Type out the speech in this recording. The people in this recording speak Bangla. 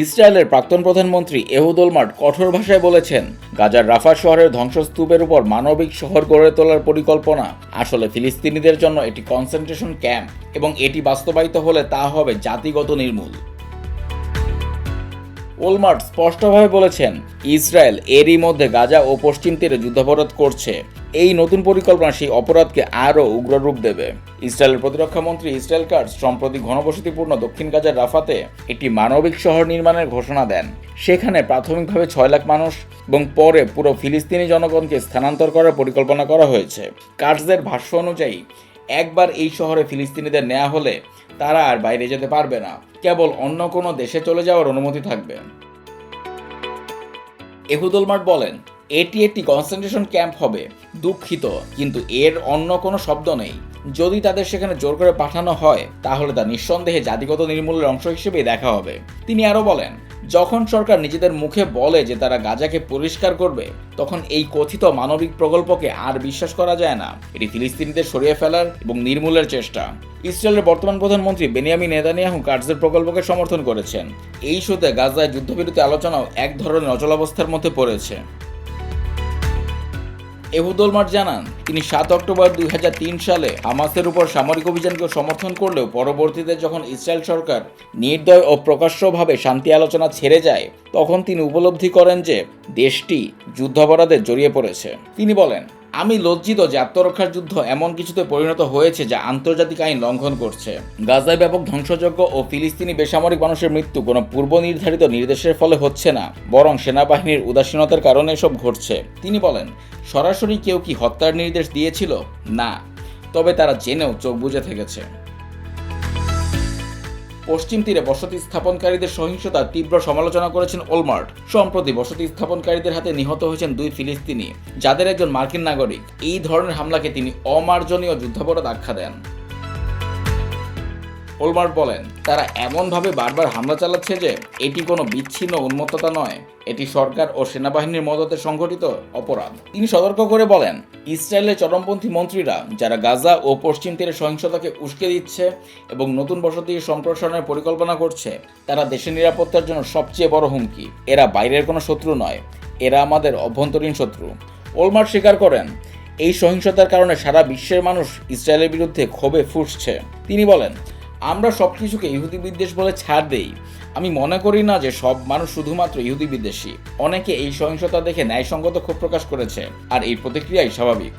ইসরায়েলের প্রাক্তন প্রধানমন্ত্রী এহুদ ওলমার্ট কঠোর ভাষায় বলেছেন, গাজার রাফা শহরের ধ্বংসস্তূপের উপর মানবিক শহর গড়ে তোলার পরিকল্পনা। আসলে ফিলিস্তিনিদের জন্য একটি কনসেন্ট্রেশন ক্যাম্প এবং এটি বাস্তবায়িত হলে তা হবে জাতিগত নির্মূল। ওলমার্ট স্পষ্টভাবে বলেছেন, ইসরায়েল এরই মধ্যে গাজা ও পশ্চিম তীরে যুদ্ধাপরাধ করছে। এই নতুন পরিকল্পনা সেই অপরাধকে আরও উগ্র রূপ দেবে। ইসরায়েলের প্রতিরক্ষা মন্ত্রী ইসরায়েল কার্স সম্প্রতি ঘনবসতিপূর্ণ দক্ষিণ গাজার রাফাতে একটি মানবিক শহর নির্মাণের ঘোষণা দেন। সেখানে প্রাথমিকভাবে ছয় লাখ মানুষ এবং পরে পুরো ফিলিস্তিনি জনগণকে স্থানান্তর করার পরিকল্পনা করা হয়েছে। কার্সদের ভাষ্য অনুযায়ী, একবার এই শহরে ফিলিস্তিনিদের নেওয়া হলে তারা আর বাইরে যেতে পারবে না। কেবল অন্য কোনো দেশে চলে যাওয়ার অনুমতি থাকবে। এহুদুলমার্ট বলেন এটি একটি কনসেন্ট্রেশন ক্যাম্প হবে, দুঃখিত, কিন্তু এর অন্য কোনো শব্দ নেই। যদি তাদের সেখানে জোর করে পাঠানো হয়, তাহলে তা নিঃসন্দেহে জাতিগত নির্মূলের অংশ হিসেবেই দেখা হবে। তিনি আরও বলেন, যখন সরকার নিজেদের মুখে বলে যে তারা গাজাকে পরিষ্কার করবে, তখন এই কথিত মানবিক প্রকল্পকে আর বিশ্বাস করা যায় না। এটি ফিলিস্তিনিদের সরিয়ে ফেলার এবং নির্মূলের চেষ্টা। ইসরায়েলের বর্তমান প্রধানমন্ত্রী বেনিয়ামি নেতানিয়াহু কার্জের প্রকল্পকে সমর্থন করেছেন। এই শোতে গাজায় যুদ্ধবিরতি আলোচনাও এক ধরনের অচলাবস্থার মধ্যে পড়েছে। এহুদুলমার জানান, তিনি সাত অক্টোবর দুই হাজার তিন সালে হামাসের উপর সামরিক অভিযানকে সমর্থন করলেও পরবর্তীতে যখন ইসরায়েল সরকার নির্দয় ও প্রকাশ্যভাবে শান্তি আলোচনা ছেড়ে যায়, তখন তিনি উপলব্ধি করেন যে দেশটি যুদ্ধাপরাধে জড়িয়ে পড়েছে। তিনি বলেন আমি লজ্জিত যে আত্মরক্ষার যুদ্ধ এমন কিছুতে পরিণত হয়েছে যা আন্তর্জাতিক আইন লঙ্ঘন করছে। গাজায় ব্যাপক ধ্বংসযজ্ঞ ও ফিলিস্তিনি বেসামরিক মানুষের মৃত্যু কোনো পূর্ব নির্ধারিত নির্দেশের ফলে হচ্ছে না, বরং সেনাবাহিনীর উদাসীনতার কারণে এসব ঘটছে। তিনি বলেন, সরাসরি কেউ কি হত্যার নির্দেশ দিয়েছিল? না। তবে তারা জেনেও চোখ বুঝে থেকেছে। পশ্চিম তীরে বসতি স্থাপনকারীদের সহিংসতার তীব্র সমালোচনা করেছেন ওলমার্ট। সম্প্রতি বসতি স্থাপনকারীদের হাতে নিহত হয়েছেন দুই ফিলিস্তিনি, যাদের একজন মার্কিন নাগরিক। এই ধরনের হামলাকে তিনি অমার্জনীয় যুদ্ধাপরাধ আখ্যা দেন। ওলমার্ট বলেন, তারা এমনভাবে বারবার হামলা চালাচ্ছে যে এটি কোনো বিচ্ছিন্ন উন্মত্ততা নয়। এটি সরকার ও সেনাবাহিনীর মদতে সংঘটিত অপরাধ। তিনি সতর্ক করে বলেন, ইসরায়েলের চরমপন্থী মন্ত্রীরা, যারা গাজা ও পশ্চিম তীরে সহিংসতাকে উস্কে দিচ্ছে এবং নতুন বসতি সম্প্রসারণের পরিকল্পনা করছে, তারা দেশের নিরাপত্তার জন্য সবচেয়ে বড় হুমকি। এরা বাইরের কোনো শত্রু নয়, এরা আমাদের অভ্যন্তরীণ শত্রু। ওলমার্ট স্বীকার করেন, এই সহিংসতার কারণে সারা বিশ্বের মানুষ ইসরায়েলের বিরুদ্ধে ক্ষোভে ফুসছে। তিনি বলেন আমরা সব কিছুকে ইহুদি বিদ্বেষ বলে ছাড় দেই। আমি মনে করি না যে সব মানুষ শুধুমাত্র ইহুদি বিদ্বেষী। অনেকে এই সহিংসতা দেখে ন্যায়সঙ্গত ক্ষোভ প্রকাশ করেছে, আর এই প্রতিক্রিয়াই স্বাভাবিক।